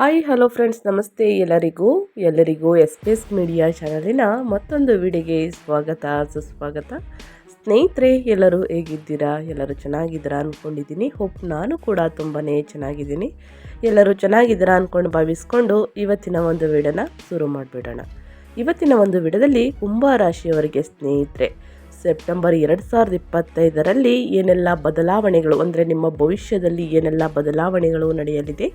Hi, hello friends, ನಮಸ್ತೆ ಎಲ್ಲರಿಗೂ. ಎಲ್ಲರಿಗೂ ಎಸ್ ಪಿ ಎಸ್ ಮೀಡಿಯಾ ಚಾನಲಿನ ಮತ್ತೊಂದು ವಿಡಿಯೋಗೆ ಸ್ವಾಗತ, ಸುಸ್ವಾಗತ. ಸ್ನೇಹಿತರೆ, ಎಲ್ಲರೂ ಹೇಗಿದ್ದೀರಾ? ಎಲ್ಲರೂ ಚೆನ್ನಾಗಿದ್ದೀರಾ ಅಂದ್ಕೊಂಡಿದ್ದೀನಿ ಹೋಪ್ ನಾನು ಕೂಡ ತುಂಬಾ ಚೆನ್ನಾಗಿದ್ದೀನಿ. ಎಲ್ಲರೂ ಚೆನ್ನಾಗಿದ್ದೀರಾ ಅಂದ್ಕೊಂಡು ಭಾವಿಸ್ಕೊಂಡು ಇವತ್ತಿನ ಒಂದು ವಿಡನ ಶುರು ಮಾಡಿಬಿಡೋಣ. ಇವತ್ತಿನ ಒಂದು ವಿಡದಲ್ಲಿ ಕುಂಭ ರಾಶಿಯವರಿಗೆ ಸ್ನೇಹಿತರೆ ಸೆಪ್ಟೆಂಬರ್ ಎರಡು ಸಾವಿರದ ಇಪ್ಪತ್ತೈದರಲ್ಲಿ ಏನೆಲ್ಲ ಬದಲಾವಣೆಗಳು, ಅಂದರೆ ನಿಮ್ಮ ಭವಿಷ್ಯದಲ್ಲಿ ಏನೆಲ್ಲ ಬದಲಾವಣೆಗಳು ನಡೆಯಲಿದೆ,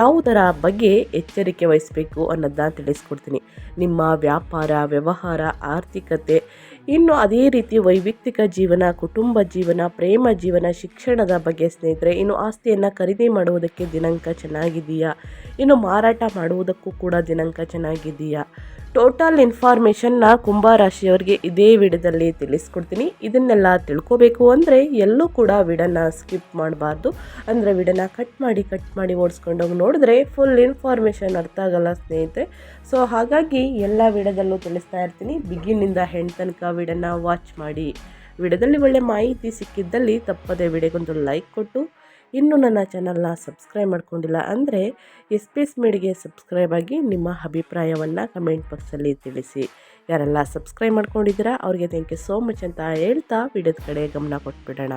ಯಾವುದರ ಬಗ್ಗೆ ಎಚ್ಚರಿಕೆ ವಹಿಸಬೇಕು ಅನ್ನೋದನ್ನ ತಿಳಿಸ್ಕೊಡ್ತೀನಿ. ನಿಮ್ಮ ವ್ಯಾಪಾರ, ವ್ಯವಹಾರ, ಆರ್ಥಿಕತೆ ಇನ್ನು ಅದೇ ರೀತಿ ವೈಯಕ್ತಿಕ ಜೀವನ, ಕುಟುಂಬ ಜೀವನ, ಪ್ರೇಮ ಜೀವನ, ಶಿಕ್ಷಣದ ಬಗ್ಗೆ ಸ್ನೇಹಿತರೆ, ಇನ್ನು ಆಸ್ತಿಯನ್ನು ಖರೀದಿ ಮಾಡುವುದಕ್ಕೆ ದಿನಾಂಕ ಚೆನ್ನಾಗಿದೆಯಾ? ಇನ್ನು ಮಾರಾಟ ಮಾಡುವುದಕ್ಕೂ ಕೂಡ ದಿನಾಂಕ ಚೆನ್ನಾಗಿದೆಯಾ? ಟೋಟಲ್ ಇನ್ಫಾರ್ಮೇಷನ್ನ ಕುಂಭ ರಾಶಿಯವರಿಗೆ ಇದೇ ವಿಡಿಯೋದಲ್ಲಿ ತಿಳಿಸ್ಕೊಡ್ತೀನಿ. ಇದನ್ನೆಲ್ಲ ತಿಳ್ಕೋಬೇಕು ಅಂದರೆ ಎಲ್ಲೂ ಕೂಡ ವಿಡನ್ನ ಸ್ಕಿಪ್ ಮಾಡಬಾರ್ದು. ಅಂದರೆ ವಿಡನ್ನ ಕಟ್ ಮಾಡಿ ಕಟ್ ಮಾಡಿ ಓಡಿಸ್ಕೊಂಡೋಗಿ ನೋಡಿದ್ರೆ ಫುಲ್ ಇನ್ಫಾರ್ಮೇಷನ್ ಅರ್ಥ ಆಗಲ್ಲ ಸ್ನೇಹಿತರೆ. ಸೊ ಹಾಗಾಗಿ ಎಲ್ಲ ವಿಡಿಯೋದಲ್ಲೂ ತಿಳಿಸ್ತಾ ಇರ್ತೀನಿ. ಬಿಗಿನಿಂದ ಹೆಣ್ಣು ತನಕ ವಿಡನ್ನ ವಾಚ್ ಮಾಡಿ. ವಿಡಿಯೋದಲ್ಲಿ ಒಳ್ಳೆ ಮಾಹಿತಿ ಸಿಕ್ಕಿದ್ದಲ್ಲಿ ತಪ್ಪದೆ ವಿಡಿಯೋಗೊಂದು ಲೈಕ್ ಕೊಟ್ಟು. ಇನ್ನೂ ನನ್ನ ಚಾನಲ್ನ ಸಬ್ಸ್ಕ್ರೈಬ್ ಮಾಡ್ಕೊಂಡಿಲ್ಲ ಅಂದರೆ ಎಸ್ ಪಿ ಎಸ್ ಮೀಡಿಗೆ ಸಬ್ಸ್ಕ್ರೈಬ್ ಆಗಿ ನಿಮ್ಮ ಅಭಿಪ್ರಾಯವನ್ನು ಕಮೆಂಟ್ ಬಾಕ್ಸಲ್ಲಿ ತಿಳಿಸಿ. ಯಾರೆಲ್ಲ ಸಬ್ಸ್ಕ್ರೈಬ್ ಮಾಡ್ಕೊಂಡಿದ್ದೀರಾ, ಅವ್ರಿಗೆ ಥ್ಯಾಂಕ್ ಯು ಸೋ ಮಚ್ ಅಂತ ಹೇಳ್ತಾ ವಿಡಿಯೋದ ಕಡೆ ಗಮನ ಕೊಟ್ಬಿಡೋಣ.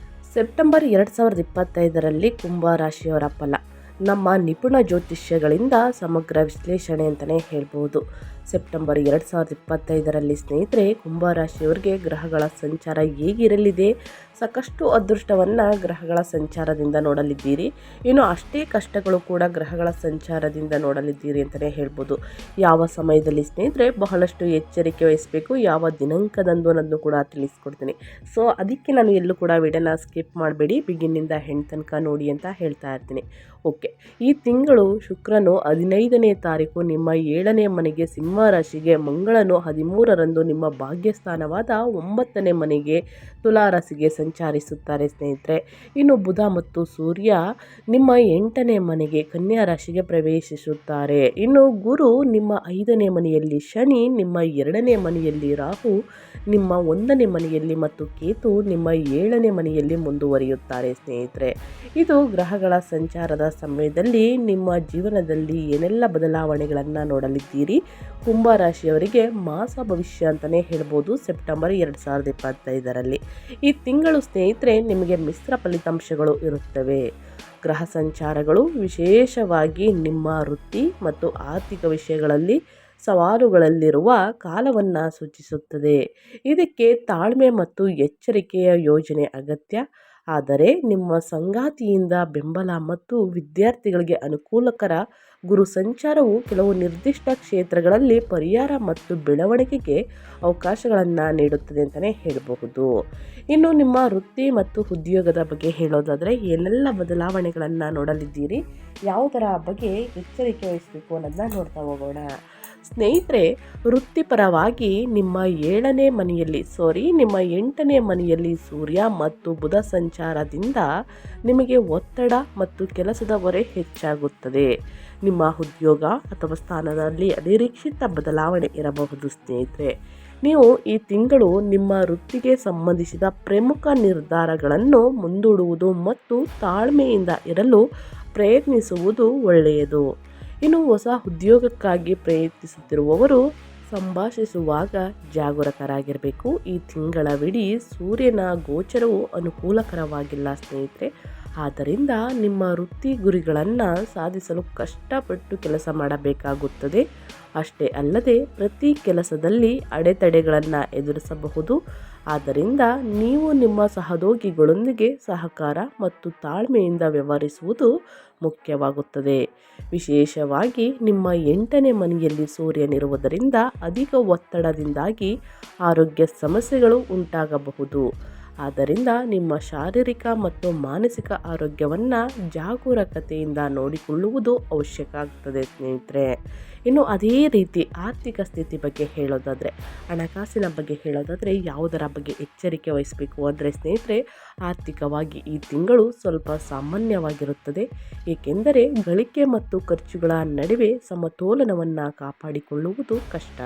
ಸೆಪ್ಟೆಂಬರ್ ಎರಡು ಸಾವಿರದ ಇಪ್ಪತ್ತೈದರಲ್ಲಿ ಕುಂಭ ರಾಶಿಯವರ ಫಲ. ನಮ್ಮ ನಿಪುಣ ಜ್ಯೋತಿಷ್ಯಗಳಿಂದ ಸಮಗ್ರ ವಿಶ್ಲೇಷಣೆ ಅಂತಲೇ ಹೇಳ್ಬೋದು. ಸೆಪ್ಟೆಂಬರ್ ಎರಡು ಸಾವಿರದ ಇಪ್ಪತ್ತೈದರಲ್ಲಿ ಸ್ನೇಹಿತರೆ ಕುಂಭರಾಶಿಯವರಿಗೆ ಗ್ರಹಗಳ ಸಂಚಾರ ಹೇಗಿರಲಿದೆ? ಸಾಕಷ್ಟು ಅದೃಷ್ಟವನ್ನು ಗ್ರಹಗಳ ಸಂಚಾರದಿಂದ ನೋಡಲಿದ್ದೀರಿ. ಇನ್ನು ಅಷ್ಟೇ ಕಷ್ಟಗಳು ಕೂಡ ಗ್ರಹಗಳ ಸಂಚಾರದಿಂದ ನೋಡಲಿದ್ದೀರಿ ಅಂತಲೇ ಹೇಳ್ಬೋದು. ಯಾವ ಸಮಯದಲ್ಲಿ ಸ್ನೇಹಿತರೆ ಬಹಳಷ್ಟು ಎಚ್ಚರಿಕೆ ವಹಿಸಬೇಕು, ಯಾವ ದಿನಾಂಕದಂದು ಅನ್ನೋದನ್ನು ಕೂಡ ತಿಳಿಸ್ಕೊಡ್ತೀನಿ. ಸೊ, ಅದಕ್ಕೆ ನಾನು ಎಲ್ಲೂ ಕೂಡ ವಿಡಿಯೋನ ಸ್ಕಿಪ್ ಮಾಡಬೇಡಿ, ಬಿಗಿನಿಂದ ಹೆಣ್ಣು ತನಕ ನೋಡಿ ಅಂತ ಹೇಳ್ತಾ ಇರ್ತೀನಿ. ಓಕೆ, ಈ ತಿಂಗಳು ಶುಕ್ರನು ಹದಿನೈದನೇ ತಾರೀಕು ನಿಮ್ಮ ಏಳನೇ ಮನೆಗೆ ಸಿಂಹ ರಾಶಿಗೆ, ಮಂಗಳನು ಹದಿಮೂರರಂದು ನಿಮ್ಮ ಭಾಗ್ಯಸ್ಥಾನವಾದ ಒಂಬತ್ತನೇ ಮನೆಗೆ ತುಲಾರಾಶಿಗೆ ಸಂಚಾರಿಸುತ್ತಾರೆ ಸ್ನೇಹಿತರೆ. ಇನ್ನು ಬುಧ ಮತ್ತು ಸೂರ್ಯ ನಿಮ್ಮ ಎಂಟನೇ ಮನೆಗೆ ಕನ್ಯಾ ರಾಶಿಗೆ ಪ್ರವೇಶಿಸುತ್ತಾರೆ. ಇನ್ನು ಗುರು ನಿಮ್ಮ ಐದನೇ ಮನೆಯಲ್ಲಿ ಶನಿ, ನಿಮ್ಮ ಎರಡನೇ ಮನೆಯಲ್ಲಿ ರಾಹು, ನಿಮ್ಮ ಒಂದನೇ ಮನೆಯಲ್ಲಿ ಮತ್ತು ಕೇತು ನಿಮ್ಮ ಏಳನೇ ಮನೆಯಲ್ಲಿ ಮುಂದುವರಿಯುತ್ತಾರೆ ಸ್ನೇಹಿತರೆ. ಇದು ಗ್ರಹಗಳ ಸಂಚಾರದ ಸಮಯದಲ್ಲಿ ನಿಮ್ಮ ಜೀವನದಲ್ಲಿ ಏನೆಲ್ಲ ಬದಲಾವಣೆಗಳನ್ನು ನೋಡಲಿದ್ದೀರಿ? ಕುಂಭ ರಾಶಿಯವರಿಗೆ ಮಾಸ ಭವಿಷ್ಯ ಅಂತಲೇ ಹೇಳ್ಬೋದು, ಸೆಪ್ಟೆಂಬರ್ ಎರಡು ಸಾವಿರದ ಇಪ್ಪತ್ತೈದರಲ್ಲಿ. ಈ ತಿಂಗಳು ಸ್ನೇಹಿತರೆ, ನಿಮಗೆ ಮಿಶ್ರ ಫಲಿತಾಂಶಗಳು ಇರುತ್ತವೆ. ಗ್ರಹ ಸಂಚಾರಗಳು ವಿಶೇಷವಾಗಿ ನಿಮ್ಮ ವೃತ್ತಿ ಮತ್ತು ಆರ್ಥಿಕ ವಿಷಯಗಳಲ್ಲಿ ಸವಾಲುಗಳಲ್ಲಿರುವ ಕಾಲವನ್ನು ಸೂಚಿಸುತ್ತದೆ. ಇದಕ್ಕೆ ತಾಳ್ಮೆ ಮತ್ತು ಎಚ್ಚರಿಕೆಯ ಯೋಜನೆ ಅಗತ್ಯ. ಆದರೆ, ನಿಮ್ಮ ಸಂಗಾತಿಯಿಂದ ಬೆಂಬಲ ಮತ್ತು ವಿದ್ಯಾರ್ಥಿಗಳಿಗೆ ಅನುಕೂಲಕರ ಗುರು ಸಂಚಾರವು ಕೆಲವು ನಿರ್ದಿಷ್ಟ ಕ್ಷೇತ್ರಗಳಲ್ಲಿ ಪರಿಹಾರ ಮತ್ತು ಬೆಳವಣಿಗೆಗೆ ಅವಕಾಶಗಳನ್ನು ನೀಡುತ್ತದೆ ಅಂತಲೇ ಹೇಳಬಹುದು. ಇನ್ನು ನಿಮ್ಮ ವೃತ್ತಿ ಮತ್ತು ಉದ್ಯೋಗದ ಬಗ್ಗೆ ಹೇಳೋದಾದರೆ ಏನೆಲ್ಲ ಬದಲಾವಣೆಗಳನ್ನು ನೋಡಲಿದ್ದೀರಿ? ಯಾವುದರ ಬಗ್ಗೆ ಎಚ್ಚರಿಕೆ ವಹಿಸಬೇಕು ಅನ್ನೋದನ್ನ ನೋಡ್ತಾ ಹೋಗೋಣ. ಸ್ನೇಹಿತರೆ, ವೃತ್ತಿಪರವಾಗಿ ನಿಮ್ಮ ಏಳನೇ ಮನೆಯಲ್ಲಿ ಸಾರಿ ನಿಮ್ಮ ಎಂಟನೇ ಮನೆಯಲ್ಲಿ ಸೂರ್ಯ ಮತ್ತು ಬುಧ ಸಂಚಾರದಿಂದ ನಿಮಗೆ ಒತ್ತಡ ಮತ್ತು ಕೆಲಸದ ಹೊರೆ ಹೆಚ್ಚಾಗುತ್ತದೆ. ನಿಮ್ಮ ಉದ್ಯೋಗ ಅಥವಾ ಸ್ಥಾನದಲ್ಲಿ ಅನಿರೀಕ್ಷಿತ ಬದಲಾವಣೆ ಇರಬಹುದು ಸ್ನೇಹಿತರೆ. ನೀವು ಈ ತಿಂಗಳು ನಿಮ್ಮ ವೃತ್ತಿಗೆ ಸಂಬಂಧಿಸಿದ ಪ್ರಮುಖ ನಿರ್ಧಾರಗಳನ್ನು ಮುಂದೂಡುವುದು ಮತ್ತು ತಾಳ್ಮೆಯಿಂದ ಇರಲು ಪ್ರಯತ್ನಿಸುವುದು ಒಳ್ಳೆಯದು. ಇನ್ನು ಹೊಸ ಉದ್ಯೋಗಕ್ಕಾಗಿ ಪ್ರಯತ್ನಿಸುತ್ತಿರುವವರು ಸಂಭಾಷಿಸುವಾಗ ಜಾಗರೂಕರಾಗಿರಬೇಕು. ಈ ತಿಂಗಳವಿಡೀ ಸೂರ್ಯನ ಗೋಚರವು ಅನುಕೂಲಕರವಾಗಿಲ್ಲ ಸ್ನೇಹಿತರೆ. ಆದ್ದರಿಂದ ನಿಮ್ಮ ವೃತ್ತಿ ಗುರಿಗಳನ್ನು ಸಾಧಿಸಲು ಕಷ್ಟಪಟ್ಟು ಕೆಲಸ ಮಾಡಬೇಕಾಗುತ್ತದೆ. ಅಷ್ಟೇ ಅಲ್ಲದೆ ಪ್ರತಿ ಕೆಲಸದಲ್ಲಿ ಅಡೆತಡೆಗಳನ್ನು ಎದುರಿಸಬಹುದು. ಆದ್ದರಿಂದ ನೀವು ನಿಮ್ಮ ಸಹೋದ್ಯೋಗಿಗಳೊಂದಿಗೆ ಸಹಕಾರ ಮತ್ತು ತಾಳ್ಮೆಯಿಂದ ವ್ಯವಹರಿಸುವುದು ಮುಖ್ಯವಾಗುತ್ತದೆ. ವಿಶೇಷವಾಗಿ ನಿಮ್ಮ ಎಂಟನೇ ಮನೆಯಲ್ಲಿ ಸೂರ್ಯನಿರುವುದರಿಂದ ಅಧಿಕ ಒತ್ತಡದಿಂದಾಗಿ ಆರೋಗ್ಯ ಸಮಸ್ಯೆಗಳು ಉಂಟಾಗಬಹುದು. ಆದ್ದರಿಂದ ನಿಮ್ಮ ಶಾರೀರಿಕ ಮತ್ತು ಮಾನಸಿಕ ಆರೋಗ್ಯವನ್ನು ಜಾಗರೂಕತೆಯಿಂದ ನೋಡಿಕೊಳ್ಳುವುದು ಅವಶ್ಯಕ ಆಗ್ತದೆ ಸ್ನೇಹಿತರೆ. ಇನ್ನು ಅದೇ ರೀತಿ ಆರ್ಥಿಕ ಸ್ಥಿತಿ ಬಗ್ಗೆ ಹೇಳೋದಾದರೆ, ಹಣಕಾಸಿನ ಬಗ್ಗೆ ಹೇಳೋದಾದರೆ ಯಾವುದರ ಬಗ್ಗೆ ಎಚ್ಚರಿಕೆ ವಹಿಸಬೇಕು ಅಂದರೆ ಸ್ನೇಹಿತರೆ, ಆರ್ಥಿಕವಾಗಿ ಈ ತಿಂಗಳು ಸ್ವಲ್ಪ ಸಾಮಾನ್ಯವಾಗಿರುತ್ತದೆ. ಏಕೆಂದರೆ ಗಳಿಕೆ ಮತ್ತು ಖರ್ಚುಗಳ ನಡುವೆ ಸಮತೋಲನವನ್ನು ಕಾಪಾಡಿಕೊಳ್ಳುವುದು ಕಷ್ಟ.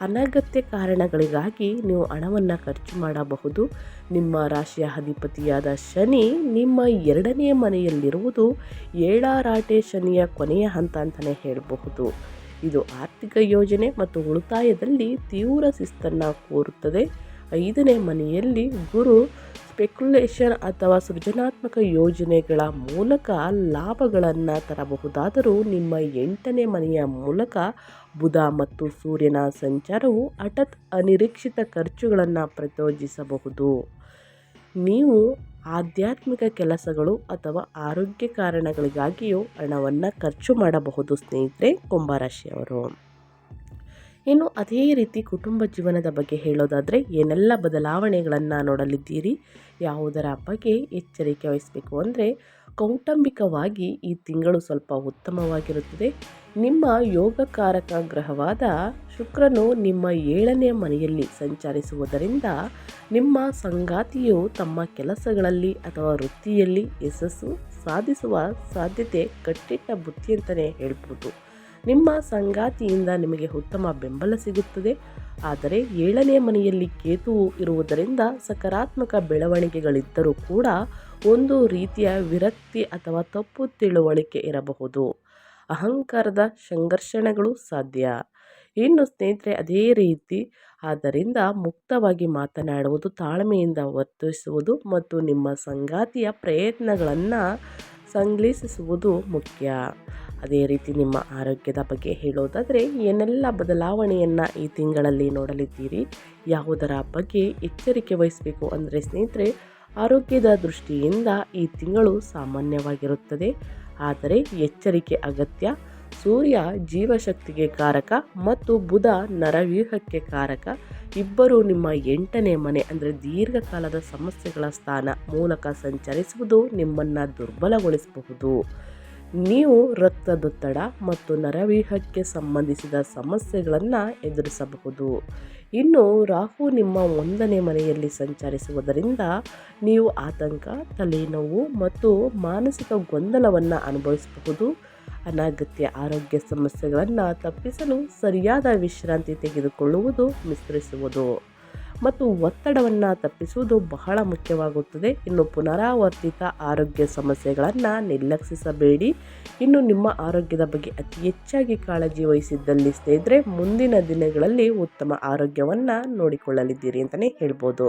ಅನಗತ್ಯ ಕಾರಣಗಳಿಗಾಗಿ ನೀವು ಹಣವನ್ನು ಖರ್ಚು ಮಾಡಬಹುದು. ನಿಮ್ಮ ರಾಶಿಯ ಅಧಿಪತಿಯಾದ ಶನಿ ನಿಮ್ಮ ಎರಡನೇ ಮನೆಯಲ್ಲಿರುವುದು ಏಳಾರಾಟೆ ಶನಿಯ ಕೊನೆಯ ಹಂತ ಅಂತಲೇ ಹೇಳಬಹುದು. ಇದು ಆರ್ಥಿಕ ಯೋಜನೆ ಮತ್ತು ಉಳಿತಾಯದಲ್ಲಿ ತೀವ್ರ ಶಿಸ್ತನ್ನು ಕೋರುತ್ತದೆ. ಐದನೇ ಮನೆಯಲ್ಲಿ ಗುರು ಸ್ಪೆಕ್ಯುಲೇಷನ್ ಅಥವಾ ಸೃಜನಾತ್ಮಕ ಯೋಜನೆಗಳ ಮೂಲಕ ಲಾಭಗಳನ್ನು ತರಬಹುದಾದರೂ ನಿಮ್ಮ ಎಂಟನೇ ಮನೆಯ ಮೂಲಕ ಬುಧ ಮತ್ತು ಸೂರ್ಯನ ಸಂಚಾರವು ಹಠಾತ್ ಅನಿರೀಕ್ಷಿತ ಖರ್ಚುಗಳನ್ನು ಪ್ರಚೋದಿಸಬಹುದು. ನೀವು ಆಧ್ಯಾತ್ಮಿಕ ಕೆಲಸಗಳು ಅಥವಾ ಆರೋಗ್ಯ ಕಾರಣಗಳಿಗಾಗಿಯೂ ಹಣವನ್ನು ಖರ್ಚು ಮಾಡಬಹುದು ಸ್ನೇಹಿತರೆ, ಕುಂಭರಾಶಿಯವರು. ಇನ್ನು ಅದೇ ರೀತಿ ಕುಟುಂಬ ಜೀವನದ ಬಗ್ಗೆ ಹೇಳೋದಾದರೆ ಏನೆಲ್ಲ ಬದಲಾವಣೆಗಳನ್ನು ನೋಡಲಿದ್ದೀರಿ? ಯಾವುದರ ಬಗ್ಗೆ ಎಚ್ಚರಿಕೆ ವಹಿಸಬೇಕು ಅಂದರೆ ಕೌಟುಂಬಿಕವಾಗಿ ಈ ತಿಂಗಳು ಸ್ವಲ್ಪ ಉತ್ತಮವಾಗಿರುತ್ತದೆ. ನಿಮ್ಮ ಯೋಗಕಾರಕ ಗ್ರಹವಾದ ಶುಕ್ರನು ನಿಮ್ಮ ಏಳನೇ ಮನೆಯಲ್ಲಿ ಸಂಚರಿಸುವುದರಿಂದ ನಿಮ್ಮ ಸಂಗಾತಿಯು ತಮ್ಮ ಕೆಲಸಗಳಲ್ಲಿ ಅಥವಾ ವೃತ್ತಿಯಲ್ಲಿ ಯಶಸ್ಸು ಸಾಧಿಸುವ ಸಾಧ್ಯತೆ ಕಟ್ಟಿಟ್ಟ ಬುದ್ಧಿ ಅಂತಲೇ ಹೇಳ್ಬೋದು. ನಿಮ್ಮ ಸಂಗಾತಿಯಿಂದ ನಿಮಗೆ ಉತ್ತಮ ಬೆಂಬಲ ಸಿಗುತ್ತದೆ. ಆದರೆ ಏಳನೇ ಮನೆಯಲ್ಲಿ ಕೇತುವು ಇರುವುದರಿಂದ ಸಕಾರಾತ್ಮಕ ಬೆಳವಣಿಗೆಗಳಿದ್ದರೂ ಕೂಡ ಒಂದು ರೀತಿಯ ವಿರಕ್ತಿ ಅಥವಾ ತಪ್ಪು ತಿಳುವಳಿಕೆ ಇರಬಹುದು. ಅಹಂಕಾರದ ಸಂಘರ್ಷಣೆಗಳು ಸಾಧ್ಯ. ಇನ್ನು ಸ್ನೇಹಿತರೆ, ಅದೇ ರೀತಿ ಆದ್ದರಿಂದ ಮುಕ್ತವಾಗಿ ಮಾತನಾಡುವುದು, ತಾಳ್ಮೆಯಿಂದ ವರ್ತಿಸುವುದು ಮತ್ತು ನಿಮ್ಮ ಸಂಗಾತಿಯ ಪ್ರಯತ್ನಗಳನ್ನು ಸಂಗ್ಲಿಸಿಸುವುದು ಮುಖ್ಯ. ಅದೇ ರೀತಿ ನಿಮ್ಮ ಆರೋಗ್ಯದ ಬಗ್ಗೆ ಹೇಳೋದಾದರೆ ಏನೆಲ್ಲ ಬದಲಾವಣೆಯನ್ನು ಈ ತಿಂಗಳಲ್ಲಿ ನೋಡಲಿದ್ದೀರಿ? ಯಾವುದರ ಬಗ್ಗೆ ಎಚ್ಚರಿಕೆ ವಹಿಸಬೇಕು ಅಂದರೆ ಸ್ನೇಹಿತರೆ, ಆರೋಗ್ಯದ ದೃಷ್ಟಿಯಿಂದ ಈ ತಿಂಗಳು ಸಾಮಾನ್ಯವಾಗಿರುತ್ತದೆ. ಆದರೆ ಎಚ್ಚರಿಕೆ ಅಗತ್ಯ. ಸೂರ್ಯ ಜೀವಶಕ್ತಿಗೆ ಕಾರಕ ಮತ್ತು ಬುಧ ನರವ್ಯೂಹಕ್ಕೆ ಕಾರಕ. ಇಬ್ಬರು ನಿಮ್ಮ ಎಂಟನೇ ಮನೆ ಅಂದರೆ ದೀರ್ಘಕಾಲದ ಸಮಸ್ಯೆಗಳ ಸ್ಥಾನ ಮೂಲಕ ಸಂಚರಿಸುವುದು ನಿಮ್ಮನ್ನು ದುರ್ಬಲಗೊಳಿಸಬಹುದು. ನೀವು ರಕ್ತದೊತ್ತಡ ಮತ್ತು ನರವ್ಯೂಹಕ್ಕೆ ಸಂಬಂಧಿಸಿದ ಸಮಸ್ಯೆಗಳನ್ನು ಎದುರಿಸಬಹುದು. ಇನ್ನು ರಾಹು ನಿಮ್ಮ ಒಂದನೇ ಮನೆಯಲ್ಲಿ ಸಂಚರಿಸುವುದರಿಂದ ನೀವು ಆತಂಕ, ತಲೆನೋವು ಮತ್ತು ಮಾನಸಿಕ ಗೊಂದಲವನ್ನು ಅನುಭವಿಸಬಹುದು. ಅನಗತ್ಯ ಆರೋಗ್ಯ ಸಮಸ್ಯೆಗಳನ್ನು ತಪ್ಪಿಸಲು ಸರಿಯಾದ ವಿಶ್ರಾಂತಿ ತೆಗೆದುಕೊಳ್ಳುವುದು ಮಿಶ್ರಿಸುವುದು ಮತ್ತು ಒತ್ತಡವನ್ನು ತಪ್ಪಿಸುವುದು ಬಹಳ ಮುಖ್ಯವಾಗುತ್ತದೆ. ಇನ್ನು ಪುನರಾವರ್ತಿತ ಆರೋಗ್ಯ ಸಮಸ್ಯೆಗಳನ್ನು ನಿರ್ಲಕ್ಷಿಸಬೇಡಿ. ಇನ್ನು ನಿಮ್ಮ ಆರೋಗ್ಯದ ಬಗ್ಗೆ ಅತಿ ಹೆಚ್ಚಾಗಿ ಕಾಳಜಿ ವಹಿಸಿದ್ದಲ್ಲಿ ಸ್ನೇಹಿತರೆ, ಮುಂದಿನ ದಿನಗಳಲ್ಲಿ ಉತ್ತಮ ಆರೋಗ್ಯವನ್ನು ನೋಡಿಕೊಳ್ಳಲಿದ್ದೀರಿ ಅಂತಲೇ ಹೇಳ್ಬೋದು.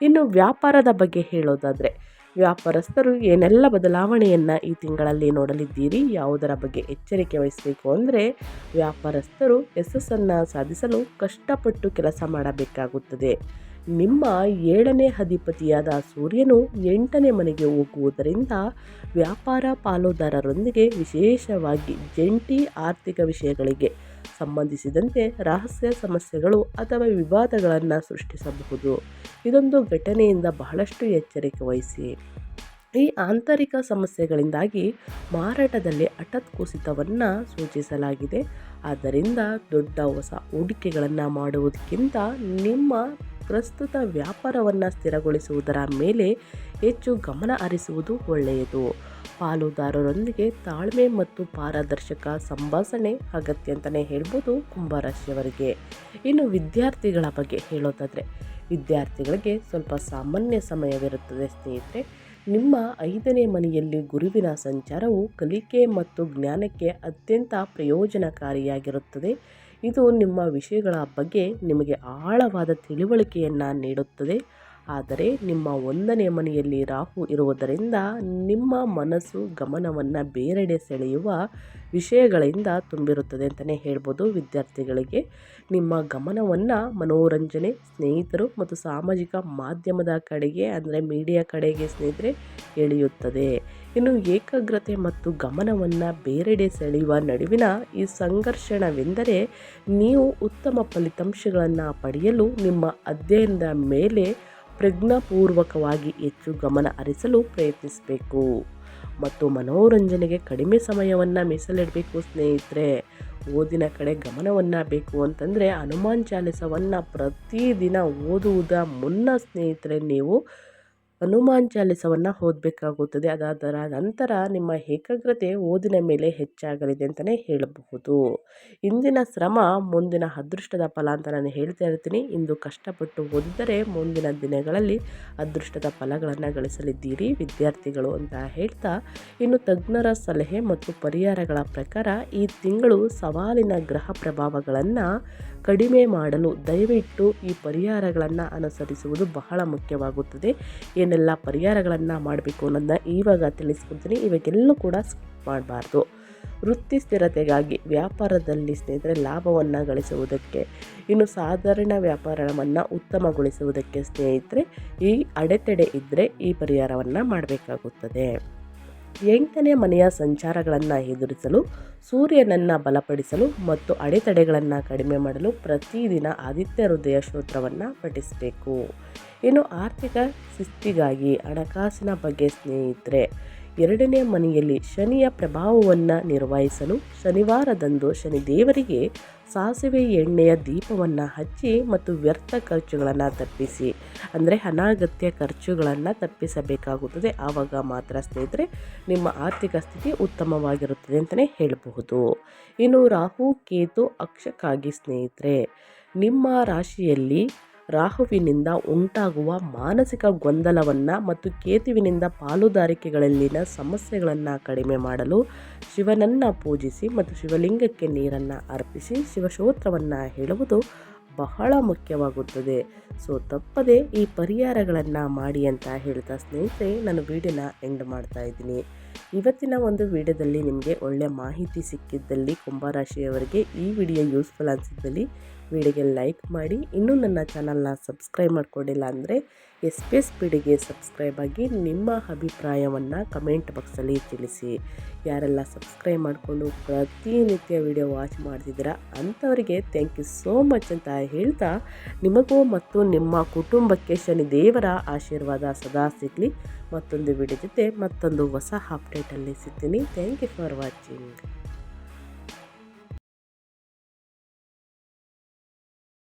ಇನ್ನು ವ್ಯಾಪಾರದ ಬಗ್ಗೆ ಹೇಳೋದಾದರೆ, ವ್ಯಾಪಾರಸ್ಥರು ಏನೆಲ್ಲ ಬದಲಾವಣೆಯನ್ನು ಈ ತಿಂಗಳಲ್ಲಿ ನೋಡಲಿದ್ದೀರಿ, ಯಾವುದರ ಬಗ್ಗೆ ಎಚ್ಚರಿಕೆ ವಹಿಸಬೇಕು ಅಂದರೆ ವ್ಯಾಪಾರಸ್ಥರು ಯಶಸ್ಸನ್ನು ಸಾಧಿಸಲು ಕಷ್ಟಪಟ್ಟು ಕೆಲಸ ಮಾಡಬೇಕಾಗುತ್ತದೆ. ನಿಮ್ಮ ಏಳನೇ ಅಧಿಪತಿಯಾದ ಸೂರ್ಯನು ಎಂಟನೇ ಮನೆಗೆ ಹೋಗುವುದರಿಂದ ವ್ಯಾಪಾರ ಪಾಲುದಾರರೊಂದಿಗೆ ವಿಶೇಷವಾಗಿ ಜಂಟಿ ಆರ್ಥಿಕ ವಿಷಯಗಳಿಗೆ ಸಂಬಂಧಿಸಿದಂತೆ ರಹಸ್ಯ ಸಮಸ್ಯೆಗಳು ಅಥವಾ ವಿವಾದಗಳನ್ನು ಸೃಷ್ಟಿಸಬಹುದು. ಇದೊಂದು ಘಟನೆಯಿಂದ ಬಹಳಷ್ಟು ಎಚ್ಚರಿಕೆ ವಹಿಸಿ. ಈ ಆಂತರಿಕ ಸಮಸ್ಯೆಗಳಿಂದಾಗಿ ಮಾರಾಟದಲ್ಲಿ ಹಠಾತ್ ಕುಸಿತವನ್ನು ಸೂಚಿಸಲಾಗಿದೆ. ಆದ್ದರಿಂದ ದೊಡ್ಡ ಹೊಸ ಹೂಡಿಕೆಗಳನ್ನು ಮಾಡುವುದಕ್ಕಿಂತ ನಿಮ್ಮ ಪ್ರಸ್ತುತ ವ್ಯಾಪಾರವನ್ನು ಸ್ಥಿರಗೊಳಿಸುವುದರ ಮೇಲೆ ಹೆಚ್ಚು ಗಮನ ಹರಿಸುವುದು ಒಳ್ಳೆಯದು. ಪಾಲುದಾರರೊಂದಿಗೆ ತಾಳ್ಮೆ ಮತ್ತು ಪಾರದರ್ಶಕ ಸಂಭಾಷಣೆ ಅಗತ್ಯ ಅಂತಲೇ ಹೇಳ್ಬೋದು ಕುಂಭರಾಶಿಯವರಿಗೆ. ಇನ್ನು ವಿದ್ಯಾರ್ಥಿಗಳ ಬಗ್ಗೆ ಹೇಳೋದಾದರೆ, ವಿದ್ಯಾರ್ಥಿಗಳಿಗೆ ಸ್ವಲ್ಪ ಸಾಮಾನ್ಯ ಸಮಯವಿರುತ್ತದೆ ಸ್ನೇಹಿತರೆ. ನಿಮ್ಮ ಐದನೇ ಮನೆಯಲ್ಲಿ ಗುರುವಿನ ಸಂಚಾರವು ಕಲಿಕೆ ಮತ್ತು ಜ್ಞಾನಕ್ಕೆ ಅತ್ಯಂತ ಪ್ರಯೋಜನಕಾರಿಯಾಗಿರುತ್ತದೆ. ಇದು ನಿಮ್ಮ ವಿಷಯಗಳ ಬಗ್ಗೆ ನಿಮಗೆ ಆಳವಾದ ತಿಳುವಳಿಕೆಯನ್ನು ನೀಡುತ್ತದೆ. ಆದರೆ ನಿಮ್ಮ ಒಂದನೇ ಮನೆಯಲ್ಲಿ ರಾಹು ಇರುವುದರಿಂದ ನಿಮ್ಮ ಮನಸ್ಸು ಗಮನವನ್ನು ಬೇರೆಡೆ ಸೆಳೆಯುವ ವಿಷಯಗಳಿಂದ ತುಂಬಿರುತ್ತದೆ ಅಂತಲೇ ಹೇಳ್ಬೋದು ವಿದ್ಯಾರ್ಥಿಗಳಿಗೆ. ನಿಮ್ಮ ಗಮನವನ್ನು ಮನೋರಂಜನೆ, ಸ್ನೇಹಿತರು ಮತ್ತು ಸಾಮಾಜಿಕ ಮಾಧ್ಯಮದ ಕಡೆಗೆ, ಅಂದರೆ ಮೀಡಿಯಾ ಕಡೆಗೆ ಸ್ನೇಹಿತರೆ ಎಳೆಯುತ್ತದೆ. ಇನ್ನು ಏಕಾಗ್ರತೆ ಮತ್ತು ಗಮನವನ್ನು ಬೇರೆಡೆ ಸೆಳೆಯುವ ನಡುವಿನ ಈ ಸಂಘರ್ಷಣವೆಂದರೆ ನೀವು ಉತ್ತಮ ಫಲಿತಾಂಶಗಳನ್ನು ಪಡೆಯಲು ನಿಮ್ಮ ಅಧ್ಯಯನದ ಮೇಲೆ ಪ್ರಜ್ಞಾಪೂರ್ವಕವಾಗಿ ಹೆಚ್ಚು ಗಮನ ಹರಿಸಲು ಪ್ರಯತ್ನಿಸಬೇಕು. ಮತ್ತು ಮನೋರಂಜನೆಗೆ ಕಡಿಮೆ ಸಮಯವನ್ನು ಮೀಸಲಿಡಬೇಕು ಸ್ನೇಹಿತರೆ. ಓದಿನ ಕಡೆ ಗಮನವನ್ನು ಬೇಕು ಅಂತಂದರೆ ಹನುಮಾನ್ ಚಾಲಿಸವನ್ನು ಪ್ರತಿದಿನ ಓದುವುದ ಮುನ್ನ ಸ್ನೇಹಿತರೆ ನೀವು ಹನುಮಾನ್ ಚಾಲಿಸವನ್ನು ಓದಬೇಕಾಗುತ್ತದೆ. ಅದಾದರ ನಂತರ ನಿಮ್ಮ ಏಕಾಗ್ರತೆ ಓದಿನ ಮೇಲೆ ಹೆಚ್ಚಾಗಲಿದೆ ಅಂತಲೇ ಹೇಳಬಹುದು. ಇಂದಿನ ಶ್ರಮ ಮುಂದಿನ ಅದೃಷ್ಟದ ಫಲ ಅಂತ ನಾನು ಹೇಳ್ತಾ ಇರ್ತೀನಿ. ಇಂದು ಕಷ್ಟಪಟ್ಟು ಓದಿದರೆ ಮುಂದಿನ ದಿನಗಳಲ್ಲಿ ಅದೃಷ್ಟದ ಫಲಗಳನ್ನು ಗಳಿಸಲಿದ್ದೀರಿ ವಿದ್ಯಾರ್ಥಿಗಳು ಅಂತ ಹೇಳ್ತಾ, ಇನ್ನು ತಜ್ಞರ ಸಲಹೆ ಮತ್ತು ಪರಿಹಾರಗಳ ಪ್ರಕಾರ ಈ ತಿಂಗಳು ಸವಾಲಿನ ಗ್ರಹ ಪ್ರಭಾವಗಳನ್ನು ಕಡಿಮೆ ಮಾಡಲು ದಯವಿಟ್ಟು ಈ ಪರಿಹಾರಗಳನ್ನು ಅನುಸರಿಸುವುದು ಬಹಳ ಮುಖ್ಯವಾಗುತ್ತದೆ. ಏನೆಲ್ಲ ಪರಿಹಾರಗಳನ್ನು ಮಾಡಬೇಕು ಅನ್ನೋದನ್ನ ಇವಾಗ ತಿಳಿಸ್ಕೊಡ್ತೀನಿ. ಇವಾಗೆಲ್ಲೂ ಕೂಡ ಸ್ಕಿಪ್ ಮಾಡಬಾರ್ದು. ವೃತ್ತಿ ಸ್ಥಿರತೆಗಾಗಿ ವ್ಯಾಪಾರದಲ್ಲಿ ಸ್ನೇಹಿತರೆ ಲಾಭವನ್ನು ಗಳಿಸುವುದಕ್ಕೆ, ಇನ್ನು ಸಾಧಾರಣ ವ್ಯಾಪಾರವನ್ನು ಉತ್ತಮಗೊಳಿಸುವುದಕ್ಕೆ ಸ್ನೇಹಿತರೆ ಈ ಅಡೆತಡೆ ಇದ್ದರೆ ಈ ಪರಿಹಾರವನ್ನು ಮಾಡಬೇಕಾಗುತ್ತದೆ. ಎಂಟನೇ ಮನೆಯ ಸಂಚಾರಗಳನ್ನು ಎದುರಿಸಲು, ಸೂರ್ಯನನ್ನು ಬಲಪಡಿಸಲು ಮತ್ತು ಅಡೆತಡೆಗಳನ್ನು ಕಡಿಮೆ ಮಾಡಲು ಪ್ರತಿದಿನ ಆದಿತ್ಯ ಹೃದಯ ಸ್ತೋತ್ರವನ್ನು ಪಠಿಸಬೇಕು. ಇನ್ನು ಆರ್ಥಿಕ ಶಿಸ್ತಿಗಾಗಿ ಹಣಕಾಸಿನ ಬಗ್ಗೆ ಸ್ನೇಹಿತರೆ ಎರಡನೇ ಮನೆಯಲ್ಲಿ ಶನಿಯ ಪ್ರಭಾವವನ್ನು ನಿರ್ವಹಿಸಲು ಶನಿವಾರದಂದು ಶನಿದೇವರಿಗೆ ಸಾಸಿವೆ ಎಣ್ಣೆಯ ದೀಪವನ್ನು ಹಚ್ಚಿ ಮತ್ತು ವ್ಯರ್ಥ ಖರ್ಚುಗಳನ್ನು ತಪ್ಪಿಸಿ, ಅಂದರೆ ಅನಾಗತ್ಯ ಖರ್ಚುಗಳನ್ನು ತಪ್ಪಿಸಬೇಕಾಗುತ್ತದೆ. ಆವಾಗ ಮಾತ್ರ ಸ್ನೇಹಿತರೆ, ನಿಮ್ಮ ಆರ್ಥಿಕ ಸ್ಥಿತಿ ಉತ್ತಮವಾಗಿರುತ್ತದೆ ಅಂತಲೇ ಹೇಳಬಹುದು. ಇನ್ನು ರಾಹು, ಕೇತು, ಅಕ್ಷಕ್ಕಾಗಿ ಸ್ನೇಹಿತರೆ, ನಿಮ್ಮ ರಾಶಿಯಲ್ಲಿ ರಾಹುವಿನಿಂದ ಉಂಟಾಗುವ ಮಾನಸಿಕ ಗೊಂದಲವನ್ನು ಮತ್ತು ಕೇತುವಿನಿಂದ ಪಾಲುದಾರಿಕೆಗಳಲ್ಲಿನ ಸಮಸ್ಯೆಗಳನ್ನು ಕಡಿಮೆ ಮಾಡಲು ಶಿವನನ್ನು ಪೂಜಿಸಿ ಮತ್ತು ಶಿವಲಿಂಗಕ್ಕೆ ನೀರನ್ನು ಅರ್ಪಿಸಿ ಶಿವಶೋತ್ರವನ್ನು ಹೇಳುವುದು ಬಹಳ ಮುಖ್ಯವಾಗುತ್ತದೆ. ಸೊ, ತಪ್ಪದೆ ಈ ಪರಿಹಾರಗಳನ್ನು ಮಾಡಿ ಅಂತ ಹೇಳ್ತಾ ಸ್ನೇಹಿತರೆ, ನಾನು ವಿಡಿಯೋನ ಎಂಡ್ ಮಾಡ್ತಾ ಇದ್ದೀನಿ. ಇವತ್ತಿನ ಒಂದು ವಿಡಿಯೋದಲ್ಲಿ ನಿಮಗೆ ಒಳ್ಳೆಯ ಮಾಹಿತಿ ಸಿಕ್ಕಿದ್ದಲ್ಲಿ, ಕುಂಭರಾಶಿಯವರಿಗೆ ಈ ವಿಡಿಯೋ ಯೂಸ್ಫುಲ್ ಅನಿಸಿದ್ದಲ್ಲಿ ವಿಡಿಯೋಗೆ ಲೈಕ್ ಮಾಡಿ. ಇನ್ನೂ ನನ್ನ ಚಾನಲ್ನ ಸಬ್ಸ್ಕ್ರೈಬ್ ಮಾಡ್ಕೊಂಡಿಲ್ಲ ಅಂದರೆ ಎಸ್ ಪಿ ಎಸ್ ಪಿಡಿಗೆ ಸಬ್ಸ್ಕ್ರೈಬ್ ಆಗಿ ನಿಮ್ಮ ಅಭಿಪ್ರಾಯವನ್ನು ಕಮೆಂಟ್ ಬಾಕ್ಸಲ್ಲಿ ತಿಳಿಸಿ. ಯಾರೆಲ್ಲ ಸಬ್ಸ್ಕ್ರೈಬ್ ಮಾಡಿಕೊಂಡು ಪ್ರತಿನಿತ್ಯ ವಿಡಿಯೋ ವಾಚ್ ಮಾಡ್ತಿದ್ದೀರಾ ಅಂಥವರಿಗೆ ಥ್ಯಾಂಕ್ ಯು ಸೋ ಮಚ್ ಅಂತ ಹೇಳ್ತಾ ನಿಮಗೂ ಮತ್ತು ನಿಮ್ಮ ಕುಟುಂಬಕ್ಕೆ ಶನಿ ದೇವರ ಆಶೀರ್ವಾದ ಸದಾ ಸಿಗಲಿ. ಮತ್ತೊಂದು ವಿಡಿಯೋ ಜೊತೆ ಮತ್ತೊಂದು ಹೊಸ ಅಪ್ಡೇಟಲ್ಲಿ ಸಿಗ್ತೀನಿ. Thank you for watching